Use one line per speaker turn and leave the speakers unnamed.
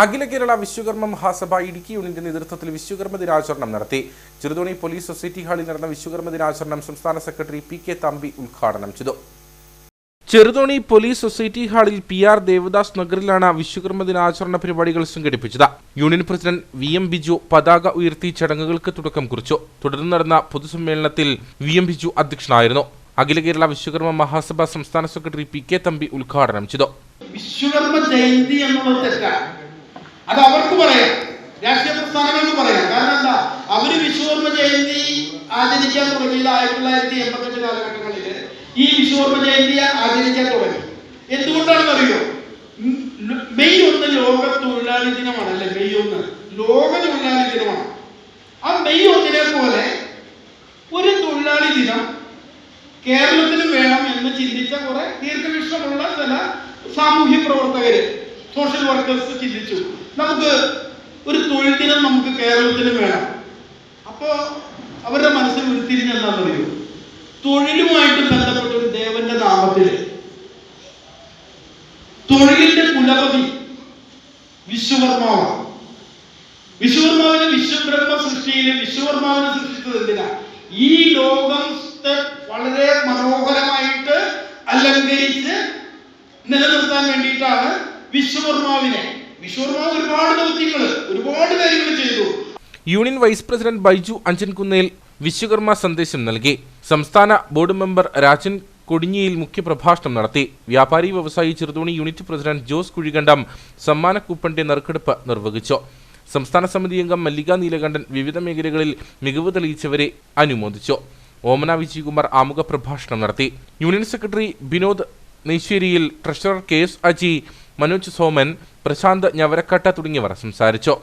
അഖില കേരള വിശ്വകർമ്മ മഹാസഭ ഇടുക്കി യൂണിറ്റിന്റെ നേതൃത്വത്തിൽ വിശ്വകർമ്മ ദിനാചരണം നടത്തി. ചെറുതോണി പോലീസ് സൊസൈറ്റി ഹാളിൽ നടന്ന വിശ്വകർമ്മ ദിനാചരണം സംസ്ഥാന സെക്രട്ടറി പി കെ തമ്പി ഉദ്ഘാടനം ചെയ്തു. ചെറുതോണി പോലീസ് സൊസൈറ്റി ഹാളിൽ പി ആർ ദേവദാസ് നഗറിലാണ് വിശ്വകർമ്മ ദിനാചരണ പരിപാടികൾ സംഘടിപ്പിച്ചത്. Union president V M Biju പതാക ഉയർത്തി ചടങ്ങുകൾക്ക് തുടക്കം കുറിച്ചു. തുടർന്ന് നടന്ന പൊതുസമ്മേളനത്തിൽ വി എം ബിജു അധ്യക്ഷനായിരുന്നു. അഖില കേരള വിശ്വകർമ്മ മഹാസഭ സംസ്ഥാന സെക്രട്ടറി പി കെ തമ്പി ഉദ്ഘാടനം ചെയ്തു.
വിശ്വകർമ്മ ജയന്തി എന്നുള്ളത് അത് അവർക്ക് പറയാം. രാഷ്ട്രീയ പ്രസ്ഥാനങ്ങൾക്ക് പറയാം. കാരണം എന്താ? അവർ വിശ്വകർമ്മ ജയന്തി ആചരിക്കാൻ തുടങ്ങിയത് ആയിരത്തി തൊള്ളായിരത്തി എൺപത്തെട്ട് കാലഘട്ടങ്ങളിൽ ഈ വിശ്വകർമ്മ ജയന്തി ആചരിക്കാൻ തുടങ്ങി. എന്തുകൊണ്ടാണെന്ന് അറിയോ മെയ് ഒന്ന് ലോക തൊഴിലാളി ദിനമാണ് അല്ലെ? മെയ് ഒന്ന്. ലോക തൊഴിലാളി ദിനമാണ്. ആ മെയ് ഒന്നിനെ പോലെ ഒരു തൊഴിലാളി ദിനം കേരളത്തിലും വേണം എന്ന് ചിന്തിച്ച കുറെ ദീർഘവീക്ഷണമുള്ള ചില സാമൂഹ്യ പ്രവർത്തകര് സോഷ്യൽ വർക്കേഴ്സ് ചിന്തിച്ചു നമുക്ക് ഒരു തൊഴിൽ ദിനം നമുക്ക് കേരളത്തിലും വേണം. അപ്പോ അവരുടെ മനസ്സിൽ ഉരുത്തിരിഞ്ഞ എന്താണെന്നറിയോ തൊഴിലുമായിട്ട് ബന്ധപ്പെട്ട ഒരു ദേവന്റെ നാമത്തിൽ തൊഴിലിന്റെ കുലപതി വിശ്വകർമാവാണ് വിശ്വകർമാവിനെ വിശ്വബ്രഹ്മ സൃഷ്ടിയിൽ വിശ്വകർമാവിനെ സൃഷ്ടിച്ചത് എന്തിനാ? ഈ ലോകത്തെ വളരെ മനോഹരമായിട്ട് അലങ്കരിച്ച് നിലനിർത്താൻ വേണ്ടിയിട്ടാണ് വിശ്വകർമാവിനെ വിശ്വകർമാവ് ഒരുപാട് ദൗത്യങ്ങൾ ഒരുപാട് കാര്യങ്ങൾ ചെയ്തു.
Union vice president Baiju Anchankunnel Vishwakarma സന്ദേശം നൽകി. സംസ്ഥാന ബോർഡ് മെമ്പർ രാജൻ കൊടിഞ്ഞിയിൽ മുഖ്യപ്രഭാഷണം നടത്തി. വ്യാപാരി വ്യവസായി ചെറുതോണി യൂണിറ്റ് പ്രസിഡന്റ് ജോസ് കുഴികണ്ഠം സമ്മാന കൂപ്പന്റെ നറുക്കെടുപ്പ് നിർവഹിച്ചു. സംസ്ഥാന സമിതി അംഗം മല്ലിക നീലകണ്ഠൻ വിവിധ മേഖലകളിൽ മികവ് തെളിയിച്ചവരെ അനുമോദിച്ചു. ഓമന വിജയകുമാർ ആമുഖ പ്രഭാഷണം നടത്തി. Union secretary Binod Neyssheriyil treasurer K S Aji Manoj Soman Prashanth Njavarakkatta തുടങ്ങിയവർ സംസാരിച്ചു.